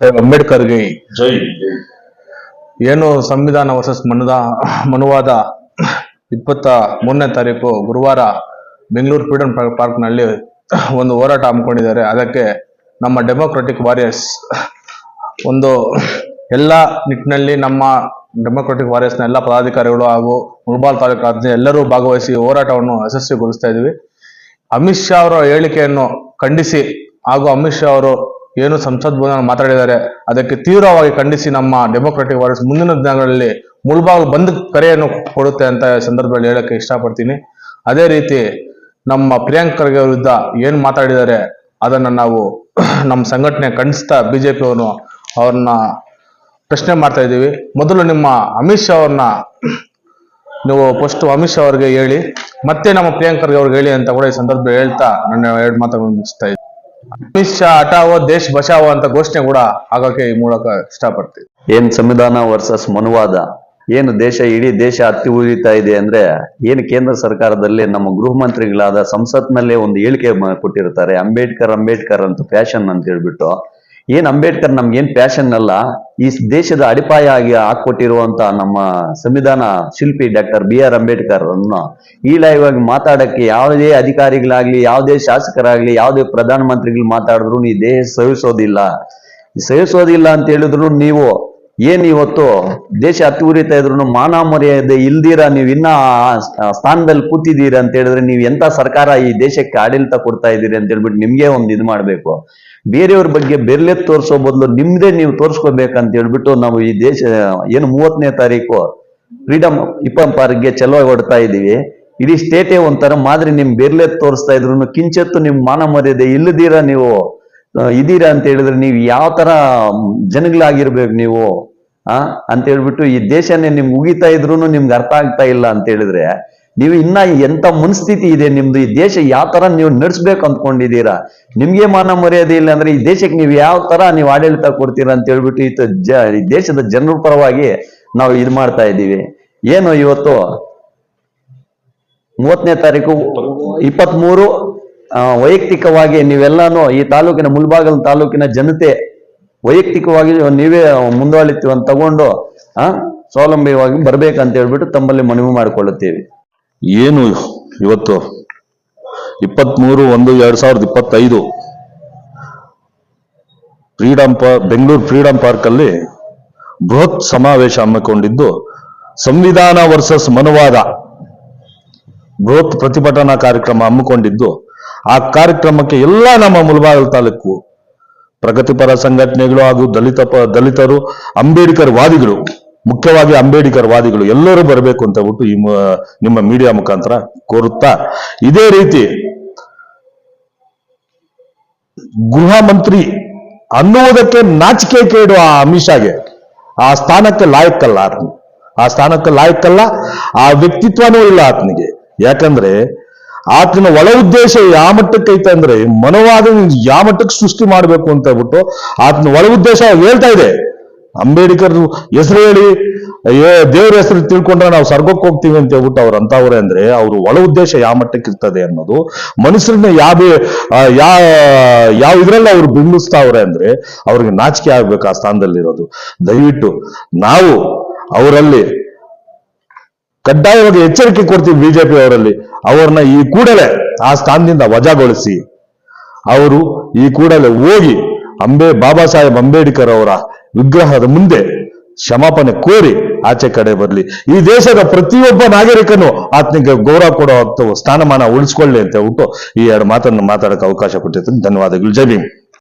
ಅಂಬೇಡ್ಕರ್ಗೆ ಜೈ. ಏನು ಸಂವಿಧಾನ ವರ್ಸಸ್ ಮನುದ ಮನುವಾದ ಇಪ್ಪತ್ತ ಮೂರನೇ ತಾರೀಕು ಗುರುವಾರ ಬೆಂಗಳೂರು ಫ್ರೀಡಂ ಪಾರ್ಕ್- ಪಾರ್ಕ್ನಲ್ಲಿ ಒಂದು ಹೋರಾಟ ಹಮ್ಮಿಕೊಂಡಿದ್ದಾರೆ. ಅದಕ್ಕೆ ನಮ್ಮ ಡೆಮೋಕ್ರೆಟಿಕ್ ವಾರಿಯರ್ಸ್ ಒಂದು ಎಲ್ಲ ನಿಟ್ಟಿನಲ್ಲಿ ನಮ್ಮ ಡೆಮೋಕ್ರೆಟಿಕ್ ವಾರಿಯರ್ಸ್ನ ಎಲ್ಲ ಪದಾಧಿಕಾರಿಗಳು ಹಾಗೂ ಮುಳಬಾಲ್ ತಾಲೂಕು ಅಧ್ಯಕ್ಷ ಎಲ್ಲರೂ ಭಾಗವಹಿಸಿ ಹೋರಾಟವನ್ನು ಯಶಸ್ವಿಗೊಳಿಸ್ತಾ ಇದ್ವಿ ಅಮಿತ್ ಶಾ ಅವರ ಹೇಳಿಕೆಯನ್ನು ಖಂಡಿಸಿ ಹಾಗೂ ಅಮಿತ್ ಶಾ ಅವರು ಏನು ಸಂಸತ್ ಭವನ ಮಾತಾಡಿದ್ದಾರೆ, ಅದಕ್ಕೆ ತೀವ್ರವಾಗಿ ಖಂಡಿಸಿ ನಮ್ಮ ಡೆಮೋಕ್ರೆಟಿಕ್ ವಾರಿಸ್ ಮುಂದಿನ ದಿನಗಳಲ್ಲಿ ಮುಳ್ಬಾಗ್ ಬಂದ್ ಕರೆಯನ್ನು ಕೊಡುತ್ತೆ ಅಂತ ಸಂದರ್ಭದಲ್ಲಿ ಹೇಳಕ್ಕೆ ಇಷ್ಟಪಡ್ತೀನಿ. ಅದೇ ರೀತಿ ನಮ್ಮ ಪ್ರಿಯಾಂಕ್ ಖರ್ಗೆ ವಿರುದ್ಧ ಏನ್ ಮಾತಾಡಿದ್ದಾರೆ, ಅದನ್ನ ನಾವು ನಮ್ಮ ಸಂಘಟನೆ ಖಂಡಿಸ್ತಾ ಬಿಜೆಪಿ ಅವರು ಅವ್ರನ್ನ ಪ್ರಶ್ನೆ ಮಾಡ್ತಾ ಇದ್ದೀವಿ. ಮೊದಲು ನಿಮ್ಮ ಅಮಿತ್ ಶಾ ಅವ್ರನ್ನ ನೀವು ಫಸ್ಟ್ ಅಮಿತ್ ಶಾ ಅವ್ರಿಗೆ ಹೇಳಿ, ಮತ್ತೆ ನಮ್ಮ ಪ್ರಿಯಾಂಕ್ ಖರ್ಗೆ ಅವ್ರಿಗೆ ಹೇಳಿ ಅಂತ ಕೂಡ ಈ ಸಂದರ್ಭ ಹೇಳ್ತಾ ನನ್ನ ಎರಡು ಮಾತುಗಳನ್ನು ಮುಗಿಸ್ತಾ ಇದ್ದೀನಿ. ಅಮಿತ್ ಶಾ ಹಟಾವೋ ದೇಶ್ ಬಚಾವೋ ಅಂತ ಘೋಷಣೆ ಕೂಡ ಆಗೋಕೆ ಈ ಮೂಲಕ ಇಷ್ಟಪಡ್ತೀವಿ ಏನ್ ಸಂವಿಧಾನ ವರ್ಸಸ್ ಮನುವಾದ? ಏನು ದೇಶ ಇಡೀ ದೇಶ ಹತ್ತಿ ಉರಿತಾ ಇದೆ ಅಂದ್ರೆ ಏನು ಕೇಂದ್ರ ಸರ್ಕಾರದಲ್ಲಿ ನಮ್ಮ ಗೃಹ ಮಂತ್ರಿಗಳಾದ ಸಂಸತ್ನಲ್ಲೇ ಒಂದು ಹೇಳಿಕೆ ಕೊಟ್ಟಿರ್ತಾರೆ ಅಂಬೇಡ್ಕರ್ ಅಂಬೇಡ್ಕರ್ ಅಂತ ಫ್ಯಾಷನ್ ಅಂತ ಹೇಳ್ಬಿಟ್ಟು. ಏನ್ ಅಂಬೇಡ್ಕರ್ ನಮ್ಗೆ ಏನ್ ಪ್ಯಾಷನ್ ಅಲ್ಲ, ಈ ದೇಶದ ಅಡಿಪಾಯ ಆಗಿ ಹಾಕೊಟ್ಟಿರುವಂತ ನಮ್ಮ ಸಂವಿಧಾನ ಶಿಲ್ಪಿ ಡಾಕ್ಟರ್ ಬಿ ಆರ್ ಅಂಬೇಡ್ಕರ್ ಅನ್ನು ಲೈವಾಗಿ ಮಾತಾಡಕ್ಕೆ ಯಾವುದೇ ಅಧಿಕಾರಿಗಳಾಗ್ಲಿ, ಯಾವುದೇ ಶಾಸಕರಾಗ್ಲಿ, ಯಾವುದೇ ಪ್ರಧಾನ ಮಂತ್ರಿಗಳು ಮಾತಾಡಿದ್ರು ನೀ ದೇಶ ಸಹಿಸೋದಿಲ್ಲ. ಸಹಿಸೋದಿಲ್ಲ ಅಂತ ಹೇಳಿದ್ರು ನೀವು ಏನ್ ಇವತ್ತು ದೇಶ ಅತಿ ಉರಿತಾ ಇದ್ರು ಮಾನ ಮರ್ಯಾದೆ ಇಲ್ದಿರ ನೀವು ಇನ್ನ ಸ್ಥಾನದಲ್ಲಿ ಕೂತಿದ್ದೀರಾ ಅಂತ ಹೇಳಿದ್ರೆ ನೀವು ಎಂತ ಸರ್ಕಾರ ಈ ದೇಶಕ್ಕೆ ಆಡಳಿತ ಕೊಡ್ತಾ ಇದ್ದೀರಿ ಅಂತ ಹೇಳ್ಬಿಟ್ಟು ನಿಮ್ಗೆ ಒಂದು ಇದು ಮಾಡ್ಬೇಕು. ಬೇರೆಯವ್ರ ಬಗ್ಗೆ ಬೆರ್ಲೆ ತೋರಿಸೋ ಬದಲು ನಿಮ್ದೇ ನೀವು ತೋರಿಸ್ಕೋಬೇಕಂತ ಹೇಳ್ಬಿಟ್ಟು ನಾವು ಈ ದೇಶ ಏನು ಮೂವತ್ತನೇ ತಾರೀಕು ಫ್ರೀಡಮ್ ಇಪ್ಪಂ ಪಾರ್ಕ್ಗೆ ಚಲೋ ಹೊಡ್ತಾ ಇದೀವಿ ಇಡೀ ಸ್ಟೇಟೇ ಒಂಥರ ಮಾದರಿ ನಿಮ್ ಬೆರ್ಲೆ ತೋರಿಸ್ತಾ ಇದ್ರು ಕಿಂಚತ್ತು ನಿಮ್ ಮಾನ ಮರ್ಯಾದೆ ಇಲ್ಲದಿರ ನೀವು ಇದೀರಾ ಅಂತ ಹೇಳಿದ್ರೆ ನೀವು ಯಾವ ತರ ಜನಗಳಾಗಿರ್ಬೇಕು ನೀವು. ಆ? ಅಂತ ಹೇಳ್ಬಿಟ್ಟು ಈ ದೇಶನೇ ನಿಮ್ಗೆ ಉಗಿತಾ ಇದ್ರು ನಿಮ್ಗೆ ಅರ್ಥ ಆಗ್ತಾ ಇಲ್ಲ ಅಂತ ಹೇಳಿದ್ರೆ, ನೀವು ಇನ್ನ ಎಂತ ಮನಸ್ಥಿತಿ ಇದೆ ನಿಮ್ದು? ಈ ದೇಶ ಯಾವ ತರ ನೀವು ನಡೆಸ್ಬೇಕು ಅಂದ್ಕೊಂಡಿದ್ದೀರಾ? ನಿಮ್ಗೆ ಮಾನ ಮರ್ಯಾದೆ ಇಲ್ಲ ಅಂದ್ರೆ ಈ ದೇಶಕ್ಕೆ ನೀವು ಯಾವ ತರ ನೀವು ಆಡಳಿತ ಕೊಡ್ತೀರಾ ಅಂತ ಹೇಳ್ಬಿಟ್ಟು ಈ ದೇಶದ ಜನರ ಪರವಾಗಿ ನಾವು ಇದು ಮಾಡ್ತಾ ಇದ್ದೀವಿ. ಏನು ಇವತ್ತು? ಮೂವತ್ತನೇ ತಾರೀಕು ಇಪ್ಪತ್ತ್ ವೈಯಕ್ತಿಕವಾಗಿ ನೀವೆಲ್ಲಾನು ಈ ತಾಲೂಕಿನ ಮುಲ್ಬಾಗಲ್ ತಾಲೂಕಿನ ಜನತೆ ವೈಯಕ್ತಿಕವಾಗಿ ನೀವೇ ಮುಂದುವರಿತೀವನ್ನ ತಗೊಂಡು, ಆ, ಸ್ವಾವಲಂಬಿಯವಾಗಿ ಬರ್ಬೇಕಂತ ಹೇಳ್ಬಿಟ್ಟು ತಮ್ಮಲ್ಲಿ ಮನವಿ ಮಾಡಿಕೊಳ್ಳುತ್ತೇವೆ. ಏನು ಇವತ್ತು? ಇಪ್ಪತ್ಮೂರು ಒಂದು ಎರಡ್ ಸಾವಿರದ ಇಪ್ಪತ್ತೈದು freedom park Bengaluru freedom park ಅಲ್ಲಿ ಬೃಹತ್ ಸಮಾವೇಶ ಹಮ್ಮಿಕೊಂಡಿದ್ದು ಸಂವಿಧಾನ ವರ್ಸಸ್ ಮನುವಾದ ಬೃಹತ್ ಪ್ರತಿಭಟನಾ ಕಾರ್ಯಕ್ರಮ ಹಮ್ಮಿಕೊಂಡಿದ್ದು, ಆ ಕಾರ್ಯಕ್ರಮಕ್ಕೆ ಎಲ್ಲ ನಮ್ಮ ಮುಳಬಾಗಿಲು ತಾಲೂಕು ಪ್ರಗತಿಪರ ಸಂಘಟನೆಗಳು ಹಾಗೂ ದಲಿತ ದಲಿತರು, ಅಂಬೇಡ್ಕರ್ ವಾದಿಗಳು, ಮುಖ್ಯವಾಗಿ ಅಂಬೇಡ್ಕರ್ ವಾದಿಗಳು ಎಲ್ಲರೂ ಬರಬೇಕು ಅಂತ ಹೇಳ್ಬಿಟ್ಟು ಈ ನಿಮ್ಮ ಮೀಡಿಯಾ ಮುಖಾಂತರ ಕೋರುತ್ತಾ ಇದೇ ರೀತಿ ಗೃಹ ಮಂತ್ರಿ ಅನ್ನುವುದಕ್ಕೆ ನಾಚಿಕೆ ಕೇಡು ಆ ಅಮಿಷಾಗೆ ಆ ಸ್ಥಾನಕ್ಕೆ ಲಾಯಕ್ಕಲ್ಲ ಆತನು. ಆ ಸ್ಥಾನಕ್ಕೆ ಲಾಯಕ್ಕಲ್ಲ, ಆ ವ್ಯಕ್ತಿತ್ವನೂ ಇಲ್ಲ ಆತನಿಗೆ. ಯಾಕಂದ್ರೆ ಆತನ ಒಳ ಉದ್ದೇಶ ಯಾವ ಮಟ್ಟಕ್ಕೆ ಐತೆ ಅಂದ್ರೆ ಮನೋವಾದ ಯಾವ ಮಟ್ಟಕ್ಕೆ ಸೃಷ್ಟಿ ಮಾಡಬೇಕು ಅಂತ ಹೇಳ್ಬಿಟ್ಟು ಆತನ ಒಳ ಉದ್ದೇಶ ಹೇಳ್ತಾ ಇದೆ. ಅಂಬೇಡ್ಕರ್ ಹೆಸರು ಹೇಳಿ ಏ ದೇವ್ರ ಹೆಸರು ತಿಳ್ಕೊಂಡ್ರೆ ನಾವು ಸ್ವರ್ಗಕ್ಕೆ ಹೋಗ್ತೀವಿ ಅಂತ ಹೇಳ್ಬಿಟ್ಟು ಅವ್ರು ಅಂತವ್ರೆ ಅಂದ್ರೆ ಅವ್ರ ಒಳ ಉದ್ದೇಶ ಯಾವ ಮಟ್ಟಕ್ಕೆ ಇರ್ತದೆ ಅನ್ನೋದು ಮನುಷ್ಯರನ್ನ ಯಾವ ಯಾವ ಯಾವ ಇದ್ರಲ್ಲಿ ಅವ್ರು ಬಿಂಬಿಸ್ತಾವ್ರೆ ಅಂದ್ರೆ ಅವ್ರಿಗೆ ನಾಚಿಕೆ ಆಗ್ಬೇಕು ಆ ಸ್ಥಾನದಲ್ಲಿರೋದು. ದಯವಿಟ್ಟು ನಾವು ಅವರಲ್ಲಿ ಕಡ್ಡಾಯವಾಗಿ ಎಚ್ಚರಿಕೆ ಕೊಡ್ತೀವಿ ಬಿಜೆಪಿ ಅವರಲ್ಲಿ. ಅವ್ರನ್ನ ಈ ಕೂಡಲೇ ಆ ಸ್ಥಾನದಿಂದ ವಜಾಗೊಳಿಸಿ. ಅವರು ಈ ಕೂಡಲೇ ಹೋಗಿ ಅಂಬೆ ಬಾಬಾ ಸಾಹೇಬ್ ಅಂಬೇಡ್ಕರ್ ಅವರ ವಿಗ್ರಹದ ಮುಂದೆ ಕ್ಷಮಾಪಣೆ ಕೋರಿ ಆಚೆ ಕಡೆ ಬರಲಿ. ಈ ದೇಶದ ಪ್ರತಿಯೊಬ್ಬ ನಾಗರಿಕನು ಆತನಿಗೆ ಗೌರವ ಕೊಡೋ ಸ್ಥಾನಮಾನ ಉಳಿಸ್ಕೊಳ್ಳಿ ಅಂತ ಹೇಳ್ಬಿಟ್ಟು ಈ ಎರಡು ಮಾತನ್ನು ಮಾತಾಡಕ್ಕೆ ಅವಕಾಶ ಕೊಟ್ಟಿರ್ತೀನಿ ಧನ್ಯವಾದಗಳು. ಜೈ ಭೀಮ್.